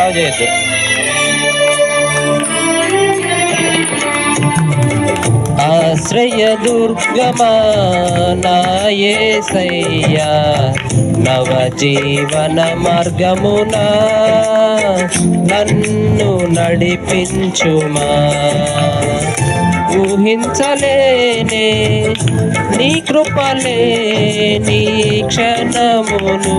గొడవ చేయొద్దు ఆశ్రయ దుర్గమా నాయసయ్యా నవ జీవన మార్గమునా నన్ను నడిపించుమా. ఊహించలేనే నీ కృపలే నీ క్షణమును.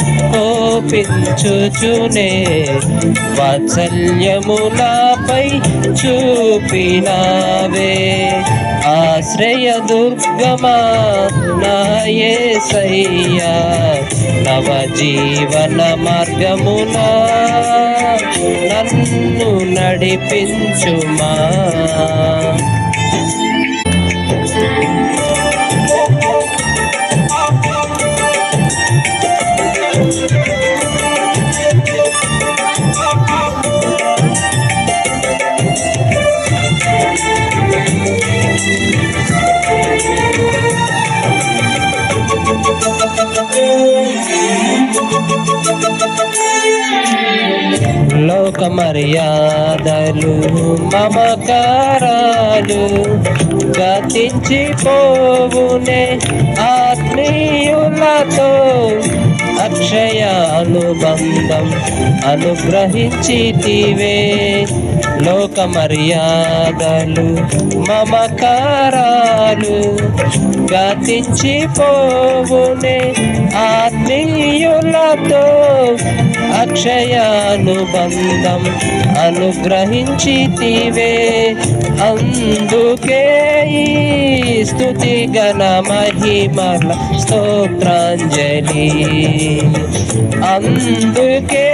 కోపించుచునే వాత్సల్యము నాపై చూపినావే. ఆశ్రయ దుర్గమా నాయే సయ్యా నవ జీవన మార్గమునా నన్ను నడిపించుమా. లోక మర్యాదలు మమకారాలు గతించిపోవునే ఆత్మీయులతో అక్షయ అనుబంధం అనుగ్రహించితివే. లోక మర్యాదలు మమకారాలు గతించిపోవునే ఆత్మీయులతో అక్షయానుబంధం అనుగ్రహించితివే. అందుకే స్థుతి గణ మహిమల స్తోత్రాంజలి. అందుకే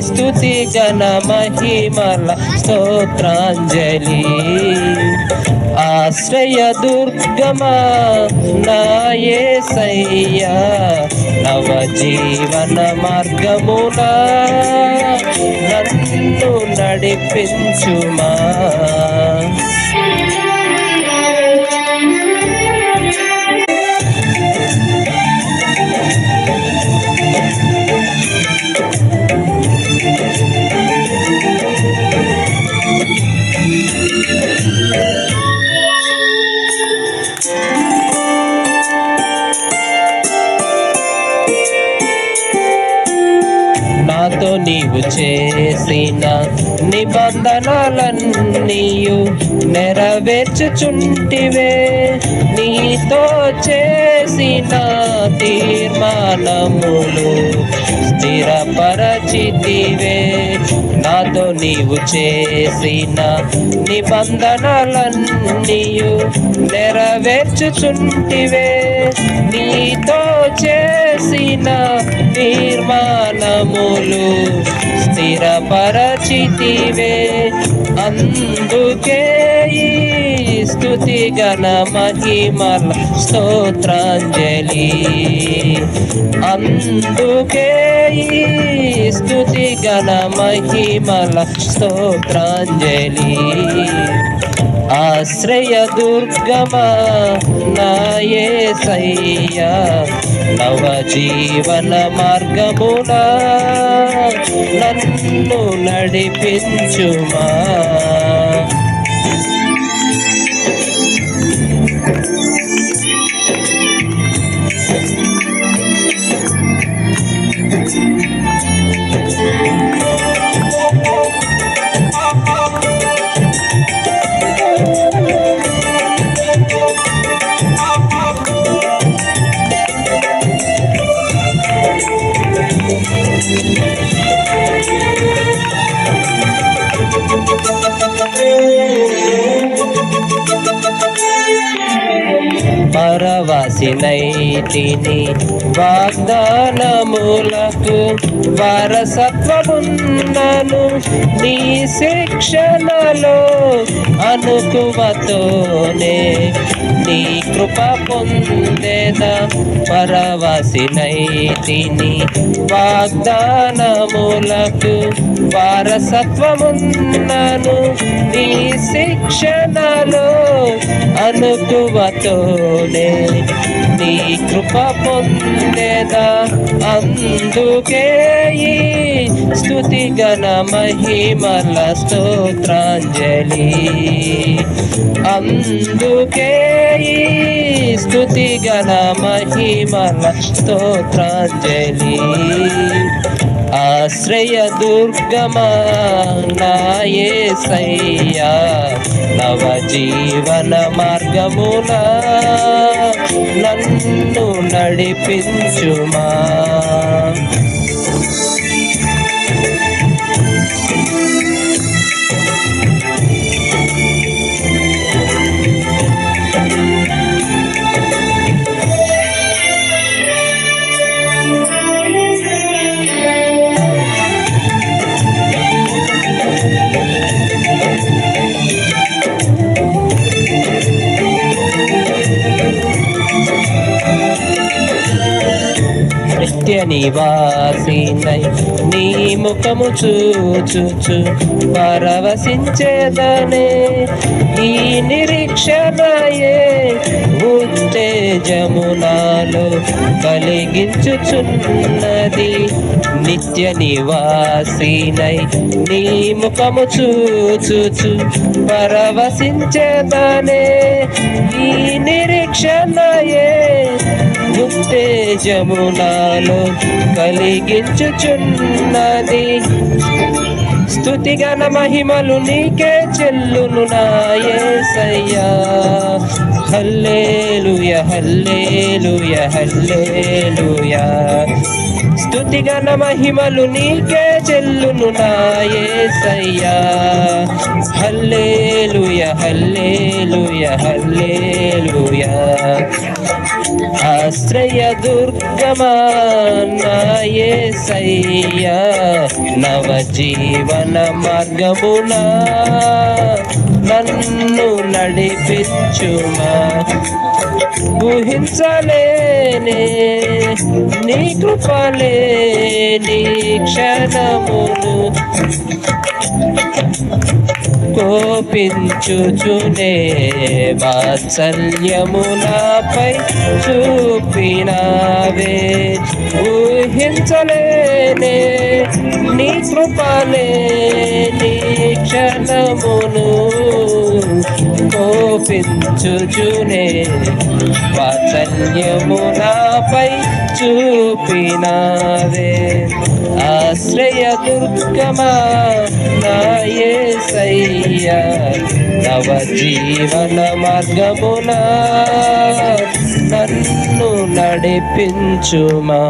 స్థుతి గణ మహిమ మహిమల స్తోత్రాంజలి. ఆశ్రయ దుర్గమా నాయసయ్యా నవ జీవన మార్గమున నన్ను నడిపించుమా. నీవు చేసిన నిబంధనలన్నీయు నెరవేర్చుచుంటివే. నీతో చేసిన తీర్మానములు స్థిరపరచితివే. నాతో నీవు చేసిన నిబంధనలన్నీయు నెరవేర్చుచుంటివే. నీతో చేసిన తీర్మానములు స్థిరపరచితివే నీవే. అందుకే స్థుతి గణ మహిమల స్తోత్రాంజలి. అందుకే స్థుతి గణ మహిమల స్తోత్రాంజలి. ఆశ్రయ దుర్గమా నాయసయ్యా సయ్యా జీవన మార్గమున నన్ను నడిపించుమా. పరవశినైతిని వాగ్దానములకు వారసత్వమున్నను నీ శిక్షణలో అనుకువతోనే కృప పొందేద పరవశినైతిని వాగ్దానములకు వారసత్వమున్నను నీ శిక్షణలో అనుకువతోనే నీ కృప పొందేదా అందుకే ఈ గణ మహిమల స్తోత్రాంజలి. అందుకే ఈ స్తుతి గణ మహిమల స్తోత్రాంజలి ఆశ్రయ దుర్గమా నాయసయ్యా నవ జీవన మార్గమున నన్ను నడిపింది నిత్య నివాసినై నీ ముఖము చూచుచు పరవశించేదనే ఈ నిరీక్షణయే ఉత్తేజమునాలో కలిగించుచున్నది. నిత్య నివాసినై నీ ముఖము చూచుచు పరవశించేదనే ఈ నిరీక్షణయే ఉత్తేజమునాలో కలిగించుచున్నది. స్తుతిగణ మహిమలు నీకే చెల్లును నాయసయ్యా హల్లేలుయ హల్లేలుయ హల్లేలుయా. స్తుతిగణ మహిమలు నీకే చెల్లును నాయసయ్యా హల్లేలుయ హల్లేలుయ హల్లేలుయా. ఆశ్రయ దుర్గమా నాయసయ్యా నవ జీవన మార్గమునా. నన్ను నడిపించుమా? ఊహించలేనే నీ కృపలే నీ క్షణమును కోపించుచునే వాత్సల్యములపై చూపినావే. ఊహించలేనే కృపలే క్షణమును కోపించుచునే. వాత్సల్యములపై చూపినావే. ఆశ్రయ దుర్గమా నాయే సయ్య నవ జీవన మార్గమున నన్ను నడిపించుమా.